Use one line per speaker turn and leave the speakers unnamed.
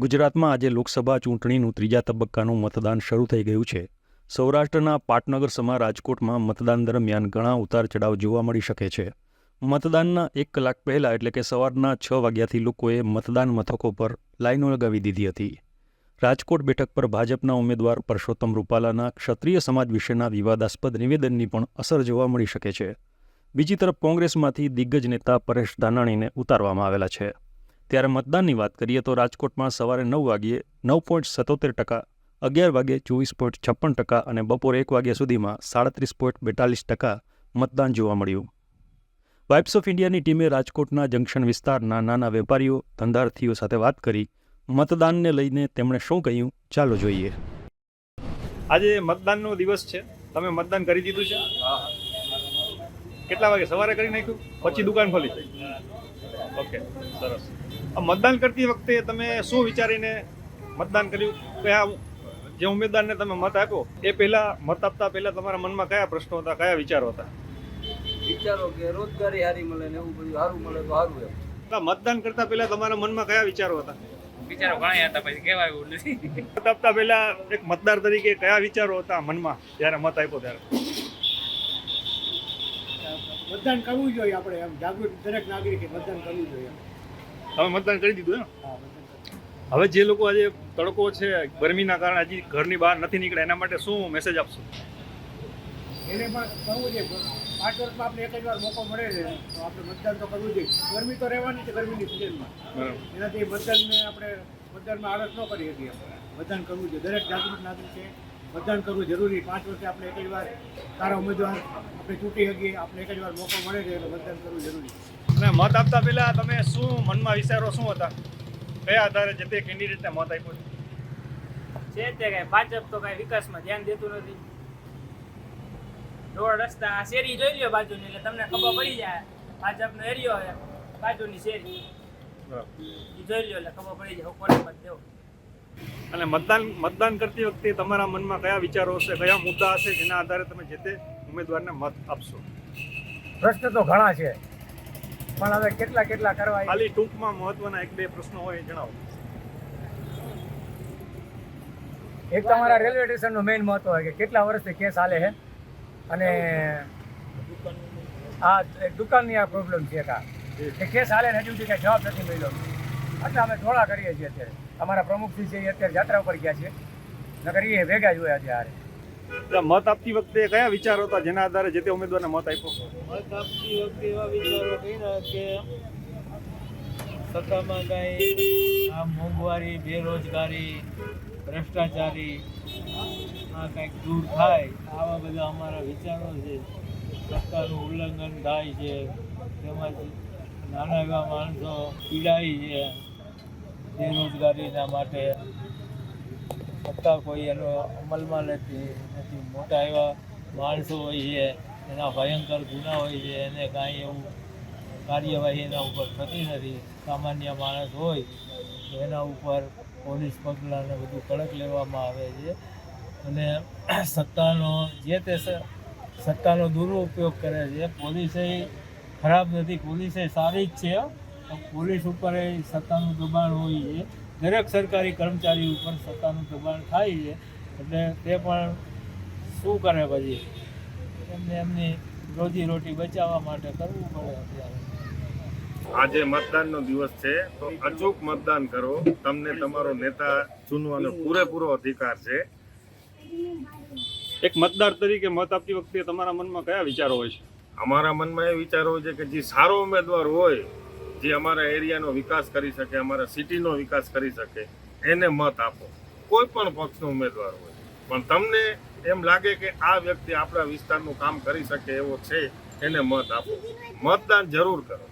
ગુજરાતમાં આજે લોકસભા ચૂંટણીનું ત્રીજા તબક્કાનું મતદાન શરૂ થઈ ગયું છે. સૌરાષ્ટ્રના પાટનગર સમા રાજકોટમાં મતદાન દરમિયાન ઘણા ઉતાર ચઢાવ જોવા મળી શકે છે. મતદાનના એક કલાક પહેલાં એટલે કે સવારના છ વાગ્યાથી લોકોએ મતદાન મથકો પર લાઈનો લગાવી દીધી હતી. રાજકોટ બેઠક પર ભાજપના ઉમેદવાર પરસોત્તમ રૂપાલાના ક્ષત્રિય સમાજ વિશેના વિવાદાસ્પદ નિવેદનની પણ અસર જોવા મળી શકે છે. બીજી તરફ કોંગ્રેસમાંથી દિગ્ગજ નેતા પરેશ ધાનાણીને ઉતારવામાં આવેલા છે. ત્યારે મતદાનની વાત કરીએ તો રાજકોટમાં સવારે નવ વાગ્યે નવ પોઈન્ટ સત્તોતેર ટકા અગિયાર વાગ્યે ચોવીસ પોઈન્ટ છપ્પન ટકા અને બપોરે એક વાગ્યા સુધીમાં સાડત્રીસ પોઈન્ટ બેતાલીસ ટકા મતદાન જોવા મળ્યું. વાઇબ્સ ઓફ ઇન્ડિયાની ટીમે રાજકોટના જંકશન વિસ્તારના નાના વેપારીઓ ધંધાર્થીઓ સાથે વાત કરી મતદાનને લઈને તેમણે શું કહ્યું ચાલો જોઈએ.
આજે મતદાનનો દિવસ છે. તમે મતદાન કરી દીધું છે? કેટલા વાગે? સવારે કરી નાખ્યું? પછી દુકાન ખોલી. ઓકે સરસ. મતદાન કરતી વખતે તમે શું વિચારીને મતદાન કર્યું? કયા જે ઉમેદવારને તમે મત આપ્યો એ પહેલા મત આપતા પહેલા તમારા મનમાં કયા પ્રશ્નો હતા કયા વિચારો હતા?
વિચારો કે રોજગારી સારી મળે ને એવું બધું સારું મળે તો સારું એમ.
મતદાન કરતા પહેલા તમારા મનમાં કયા વિચારો હતા?
વિચારો ઘણા હતા પછી કહેવાય એવું નથી.
મત આપતા પહેલા એક મતદાર તરીકે કયા વિચારો હતા મનમાં જ્યારે મત આપ્યો ત્યારે?
મતદાન કરવું જોઈએ આપણે એમ. જાગૃત દરેક નાગરિકે મતદાન કરવું જોઈએ
તમે મતદાન કરી દીધું
કરવું.
હવે જે લોકો આજે તડકો છે ગરમીના કારણે હજી ઘરની બહાર નથી નીકળ્યા એના માટે શું મેસેજ આપશો?
એને પણ કરવું જોઈએ પાંચ વર્ષમાં આપણે એક જ વાર મોકો મળે છે તો આપણે મતદાન તો કરવું જોઈએ. ગરમી તો રહેવાની છે ગરમીની સિઝનમાં એનાથી મતદાનને આપણે મતદાનમાં આળસ ન કરી શકીએ મતદાન કરવું જોઈએ. દરેક જાગૃત નાગરિકે મતદાન કરવું જરૂરી. પાંચ વર્ષે આપણે એક જ વાર સારા ઉમેદવાર આપણે ચૂંટી શકીએ. આપણે એક જ વાર મોકો મળે છે એટલે મતદાન કરવું જરૂરી
અને મત આપતા પહેલા તમે શું મનમાં વિચારો શું હતા? કયા આધારે જે તે કેન્ડિડેટને મત આપ્યો છે?
છે તે કઈ ભાજપ તો કઈ વિકાસમાં ધ્યાન દેતું નથી. રોડ રસ્તા આ શેરી જોઈ લ્યો બાજુની એટલે તમને ખબર પડી જાય. ભાજપનો એરિયો છે બાજુની શેરી. ઈ જોઈ લ્યો એટલે ખબર પડી જાય કોને મત દેવો.
અને મતદાન મતદાન કરતી વખતે તમારા મનમાં કયા વિચારો હશે કયા મુદ્દા હશે જેના આધારે તમે જે તે ઉમેદવારને મત આપશો?
પ્રશ્ન તો ઘણા છે. પણ હવે કેટલા કેટલા કરવા
ખાલી ટૂંકમાં મહત્વના એક બે પ્રશ્નો હોય જણાવો.
એક તમારા રેલવે સ્ટેશનનું મેઇન મહત્વ હોય કે કેટલા વર્ષથી કેસ હાલે છે? અને આ એક દુકાનની આ પ્રોબ્લેમ છે કા કે કેસ હાલે ને હજુ કાંઈ જવાબ નથી મળ્યો. એટલે અમે ઢોળા કરીએ છીએ અત્યારે. અમારા પ્રમુખજી છે એ અત્યારે યાત્રા ઉપર ગયા છે નગર એ ભેગા જ હોય અત્યારે
એટલે મત આપતી વખતે કયા વિચારો હતા? જેના આધારે જે તે ઉમેદવારને મત આપ્યો?
મત આપતી વખતે એવા વિચારો કર્યા કે સત્તામાં કાંઈ આ મોંઘવારી, બેરોજગારી, ભ્રષ્ટાચારી, આ કંઈક દૂર થાય, આવા બધા અમારા વિચારો છે. સત્તાનું ઉલ્લંઘન થાય છે. તેમજ નાના એવા માણસો પીડાય છે બેરોજગારીના માટે. સત્તા કોઈ એનો અમલમાં નથી નથી મોટા એવા માણસો હોય છે, એના ભયંકર ગુના હોય છે, એને કાંઈ એવું કાર્યવાહી એના ઉપર થતી નથી. સામાન્ય માણસ હોય, તો એના ઉપર પોલીસ પગલાને બધું કડક લેવામાં આવે છે. અને સત્તાનો જે તે સત્તાનો દુરુપયોગ કરે છે, પોલીસે ખરાબ નથી, પોલીસે સારી જ છે પોલીસ ઉપર એ સત્તાનું દબાણ હોય છે. દરેક સરકારી કર્મચારી ઉપર સત્તાનું દબાણ થાય છે એટલે તે પણ શું કરે પછી? એમને એમની રોજી રોટી બચાવવા માટે કરવું પડે અત્યારે.
આજે મતદાનનો દિવસ છે તો અચૂક મતદાન કરો. તમને તમારો નેતા ચૂનવાનો પૂરેપૂરો અધિકાર છે.
એક મતદાર તરીકે મત આપતી વખતે તમારા મનમાં કયા વિચારો હોય છે?
અમારા મનમાં એ વિચાર હોય છે કે જે સારો ઉમેદવાર હોય જે અમારા એરિયાનો વિકાસ કરી શકે, અમારા સિટીનો વિકાસ કરી શકે, એને મત આપો. કોઈ પણ પક્ષનો ઉમેદવાર હોય. પણ તમને એમ લાગે કે આ વ્યક્તિ આપણા વિસ્તારનું કામ કરી શકે એવો છે, એને મત આપો. મતદાન જરૂર કરો.